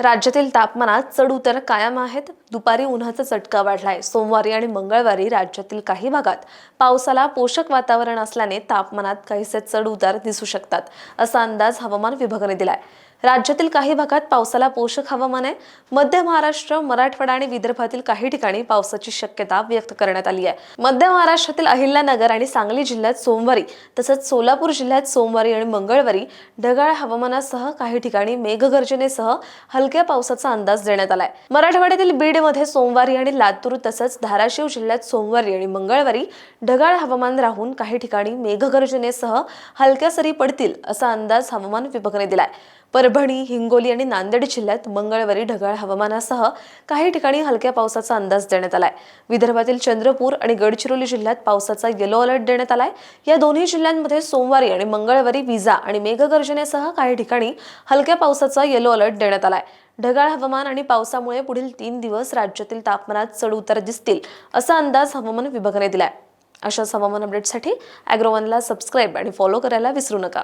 राज्यातील तापमानात चढ उतार कायम आहेत. दुपारी उन्हाचा चटका वाढलाय. सोमवारी आणि मंगळवारी राज्यातील काही भागात पावसाला पोषक वातावरण असल्याने तापमानात काहीसे चढ उतार दिसू शकतात असा अंदाज हवामान विभागाने दिलाय. राज्यातील काही भागात पावसाला पोषक हवामान आहे. मध्य महाराष्ट्र मराठवाडा आणि विदर्भातील काही ठिकाणी पावसाची शक्यता व्यक्त करण्यात आली आहे. मध्य महाराष्ट्रातील अहिल्यानगर आणि सांगली जिल्ह्यात सोमवारी तसंच सोलापूर जिल्ह्यात सोमवारी आणि मंगळवारी ढगाळ हवामानासह काही ठिकाणी मेघगर्जनेसह हलक्या पावसाचा अंदाज देण्यात आलाय. मराठवाड्यातील बीड मध्ये सोमवारी आणि लातूर तसंच धाराशिव जिल्ह्यात सोमवारी आणि मंगळवारी ढगाळ हवामान राहून काही ठिकाणी मेघगर्जनेसह हलक्या सरी पडतील असा अंदाज हवामान विभागाने दिलाय. परभणी हिंगोली आणि नांदेड जिल्ह्यात मंगळवारी ढगाळ हवामानासह काही ठिकाणी हलक्या पावसाचा अंदाज देण्यात आलाय. विदर्भातील चंद्रपूर आणि गडचिरोली जिल्ह्यात पावसाचा येलो अलर्ट देण्यात आलाय. या दोन्ही जिल्ह्यांमध्ये सोमवारी आणि मंगळवारी विजा आणि मेघगर्जनेसह काही ठिकाणी हलक्या पावसाचा येलो अलर्ट देण्यात आलाय. ढगाळ हवामान आणि पावसामुळे पुढील तीन दिवस राज्यातील तापमानात चढ उतार दिसतील असा अंदाज हवामान विभागाने दिलाय. अशाच हवामान अपडेटसाठी अॅग्रोवनला सबस्क्राईब आणि फॉलो करायला विसरू नका.